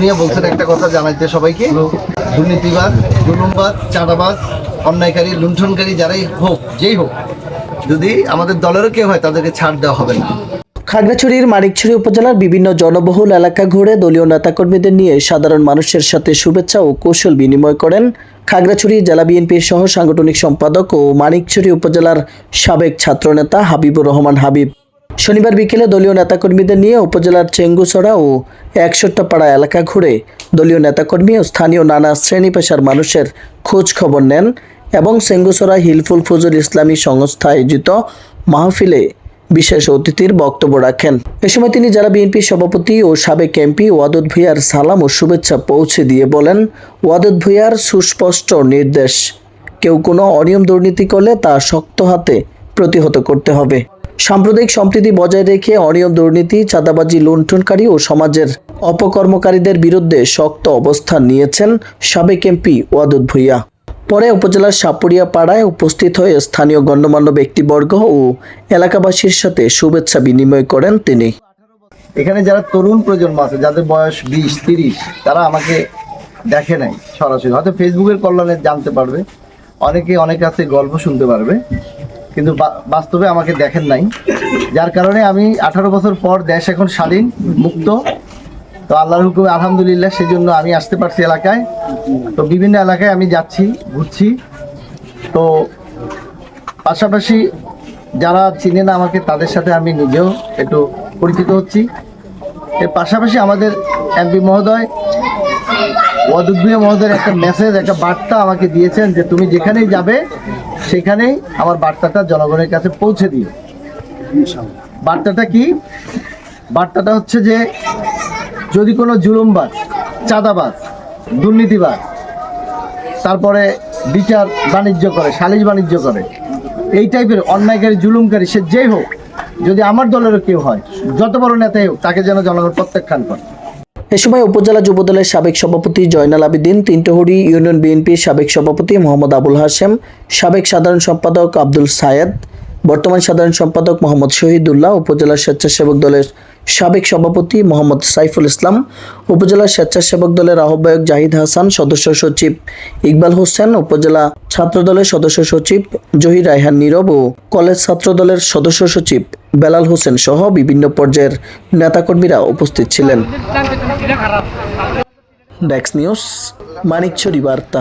মিয়া বলছেন একটা কথা জানাইতে সবাইকে। দুর্নীতিবাদ জুলুমবাদ চাঁদাবাজ, অন্যায়কারী, লুণ্ঠনকারী যারাই হোক, যেই হোক, যদি আমাদের দলেরও কেউ হয়, তাদেরকে ছাড় দেওয়া হবে না। খাগড়াছড়ির মানিকছড়ি উপজেলার বিভিন্ন জনবহুল এলাকা ঘুরে দলীয় নেতাকর্মীদের নিয়ে সাধারণ মানুষের সাথে শুভেচ্ছা ও কৌশল বিনিময় করেন খাগড়াছড়ি জেলা বিএনপির সহ সাংগঠনিক সম্পাদক ও মানিকছড়ি উপজেলার সাবেক ছাত্রনেতা হাবিবুর রহমান হাবিব। শনিবার বিকেলে দলীয় নেতাকর্মীদের নিয়ে উপজেলার চেঙ্গুছড়া ও একষট্টাপাড়া এলাকা ঘুরে দলীয় নেতাকর্মী ও স্থানীয় নানা শ্রেণি পেশার মানুষের খোঁজ খবর নেন এবং চেঙ্গুছড়া হিলফুল ফজল ইসলামী সংস্থা আয়োজিত মাহফিলে বিশেষ অতিথির বক্তব্য রাখেন। এ সময় তিনি জেলা বিএনপির সভাপতি ও সাবেক এমপি ওয়াদুদ ভুইয়ার সালাম ও শুভেচ্ছা পৌঁছে দিয়ে বলেন, ওয়াদুদ ভুইয়ার সুস্পষ্ট নির্দেশ। কেউ কোনো অনিয়ম দুর্নীতি করলে তা শক্ত হাতে প্রতিহত করতে হবে। সাম্প্রদায়িক সম্প্রীতি বজায় রেখে অনিয়ম দুর্নীতি, চাঁদাবাজি, লুণ্ঠনকারী ও সমাজের অপকর্মকারীদের বিরুদ্ধে শক্ত অবস্থান নিয়েছেন সাবেক এমপি ওয়াদুদ ভুইয়া। পরে উপজেলার সাপুরিয়া পাড়ায় উপস্থিত হয়ে স্থানীয় গণ্যমান্য ব্যক্তিবর্গ ও এলাকাবাসীর সাথে শুভেচ্ছা বিনিময় করেন তিনি। এখানে যারা তরুণ প্রজন্ম আছে, যাদের বয়স বিশ, তিরিশ, তারা আমাকে দেখে নাই সরাসরি। হয়তো ফেসবুকের কল্যাণে জানতে পারবে, অনেকে অনেক কাছে গল্প শুনতে পারবে। কিন্তু বাস্তবে আমাকে দেখেন নাই। যার কারণে আমি আঠারো বছর পর দেশ এখন স্বাধীন, মুক্ত। তো আল্লাহর হুকুমে আলহামদুলিল্লাহ সেই জন্য আমি আসতে পারছি এলাকায়। তো বিভিন্ন এলাকায় আমি যাচ্ছি, ঘুরছি। তো পাশাপাশি যারা চিনে না আমাকে, তাদের সাথে আমি নিজেও একটু পরিচিত হচ্ছি। এর পাশাপাশি আমাদের এমপি মহোদয় ওয়াদুদ্দিয়া মহোদয়ের একটা মেসেজ একটা বার্তা আমাকে দিয়েছেন যে, তুমি যেখানেই যাবে সেখানেই আমার বার্তাটা জনগণের কাছে পৌঁছে দিও। বার্তাটা কি? বার্তাটা হচ্ছে যে, যদি কোনো জুলুমবাদ চাঁদাবাদ দুর্নীতিবাদ তারপরে বিচার বাণিজ্য করে, সালিশ বাণিজ্য করে, এই টাইপের অন্যায়কারী, জুলুমকারী, সে যেই হোক, যদি আমার দলেরও কেউ হয়, যত বড় নেতাই হোক, তাকে যেন জনগণ প্রত্যাখ্যান করে। এ সময় উপজেলা যুবদলের সাবেক সভাপতি জয়নাল আবেদিন, তিনটহরি ইউনিয়ন বিএনপির সাবেক সভাপতি মোহাম্মদ আবুল হাশেম, সাবেক সাধারণ সম্পাদক আব্দুল সায়েদ বর্তমান সাধারণ সম্পাদক মোহাম্মদ শহীদুল্লাহ, উপজেলা স্বেচ্ছাসেবক দলের সাবেক সভাপতি মোহাম্মদ সাইফুল ইসলাম, উপজেলা স্বেচ্ছাসেবক দলের আহ্বায়ক জাহিদ হাসান, সদস্য সচিব ইকবাল হোসেন, উপজেলা ছাত্র দলের সদস্য সচিব জহির রায়হান নীরব ও কলেজ ছাত্র দলের সদস্য সচিব বেলাল হোসেন সহ বিভিন্ন পর্যায়ের নেতাকর্মীরা উপস্থিত ছিলেন। ডেক্স নিউজ, মানিকছড়ি বার্তা।